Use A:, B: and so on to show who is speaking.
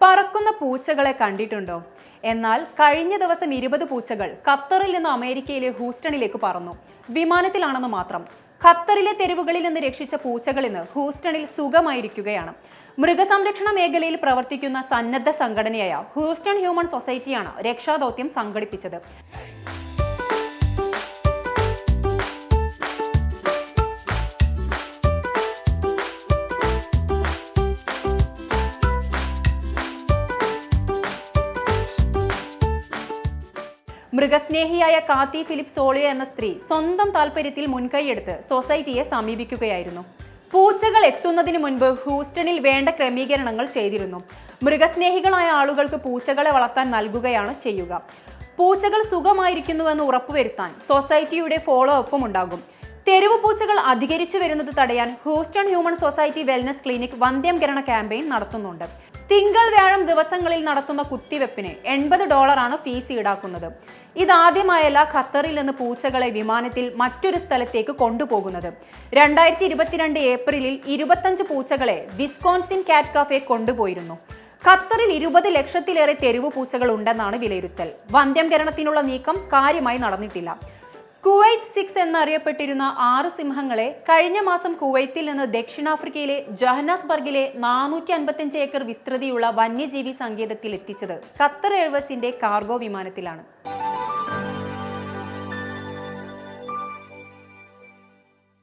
A: പറക്കുന്ന പൂച്ചകളെ കണ്ടിട്ടുണ്ടോ? എന്നാൽ കഴിഞ്ഞ ദിവസം ഇരുപത് പൂച്ചകൾ ഖത്തറിൽ നിന്ന് അമേരിക്കയിലെ ഹൂസ്റ്റണിലേക്ക് പറന്നു. വിമാനത്തിലാണെന്ന് മാത്രം. ഖത്തറിലെ തെരുവുകളിൽ നിന്ന് രക്ഷിച്ച പൂച്ചകൾ ഇന്ന് ഹൂസ്റ്റണിൽ സുഖമായിരിക്കുകയാണ്. മൃഗസംരക്ഷണ മേഖലയിൽ പ്രവർത്തിക്കുന്ന സന്നദ്ധ സംഘടനയായ ഹൂസ്റ്റൺ ഹ്യൂമൻ സൊസൈറ്റിയാണ് രക്ഷാദൗത്യം സംഘടിപ്പിച്ചത്. മൃഗസ്നേഹിയായ കാത്തി ഫിലിപ്പ് സോളിയോ എന്ന സ്ത്രീ സ്വന്തം താല്പര്യത്തിൽ മുൻകൈയെടുത്ത് സൊസൈറ്റിയെ സമീപിക്കുകയായിരുന്നു. പൂച്ചകൾ എത്തുന്നതിന് മുൻപ് ഹൂസ്റ്റണിൽ വേണ്ട ക്രമീകരണങ്ങൾ ചെയ്തിരുന്നു. മൃഗസ്നേഹികളായ ആളുകൾക്ക് പൂച്ചകളെ വളർത്താൻ നൽകുകയാണ് ചെയ്യുക. പൂച്ചകൾ സുഖമായിരിക്കുന്നുവെന്ന് ഉറപ്പുവരുത്താൻ സൊസൈറ്റിയുടെ ഫോളോ അപ്പും ഉണ്ടാകും. തെരുവ് പൂച്ചകൾ അധികരിച്ചു വരുന്നത് തടയാൻ Houston human society wellness clinic വന്ധ്യംകരണ campaign നടത്തുന്നുണ്ട്. തിങ്കൾ വ്യാഴം ദിവസങ്ങളിൽ നടത്തുന്ന കുത്തിവെപ്പിന് എൺപത് ഡോളറാണ് ഫീസ് ഈടാക്കുന്നത്. ഇതാദ്യമായല്ല ഖത്തറിൽ നിന്ന് പൂച്ചകളെ വിമാനത്തിൽ മറ്റൊരു സ്ഥലത്തേക്ക് കൊണ്ടുപോകുന്നത്. രണ്ടായിരത്തി ഇരുപത്തിരണ്ട് ഏപ്രിലിൽ ഇരുപത്തഞ്ച് പൂച്ചകളെ വിസ്കോൺസിൻ കാറ്റ് കഫേ കൊണ്ടുപോയിരുന്നു. ഖത്തറിൽ ഇരുപത് ലക്ഷത്തിലേറെ തെരുവ് പൂച്ചകൾ ഉണ്ടെന്നാണ് വിലയിരുത്തൽ. വന്ധ്യംകരണത്തിനുള്ള നീക്കം കാര്യമായി നടന്നിട്ടില്ല. കുവൈത്ത് സിക്സ് എന്നറിയപ്പെട്ടിരുന്ന ആറ് സിംഹങ്ങളെ കഴിഞ്ഞ മാസം കുവൈത്തിൽ നിന്ന് ദക്ഷിണാഫ്രിക്കയിലെ ജഹനാസ്ബർഗിലെ നാനൂറ്റി അൻപത്തിയഞ്ച് ഏക്കർ വിസ്തൃതിയുള്ള വന്യജീവി സങ്കേതത്തിൽ എത്തിച്ചത് ഖത്തർ എഴുവസിന്റെ കാർഗോ വിമാനത്തിലാണ്.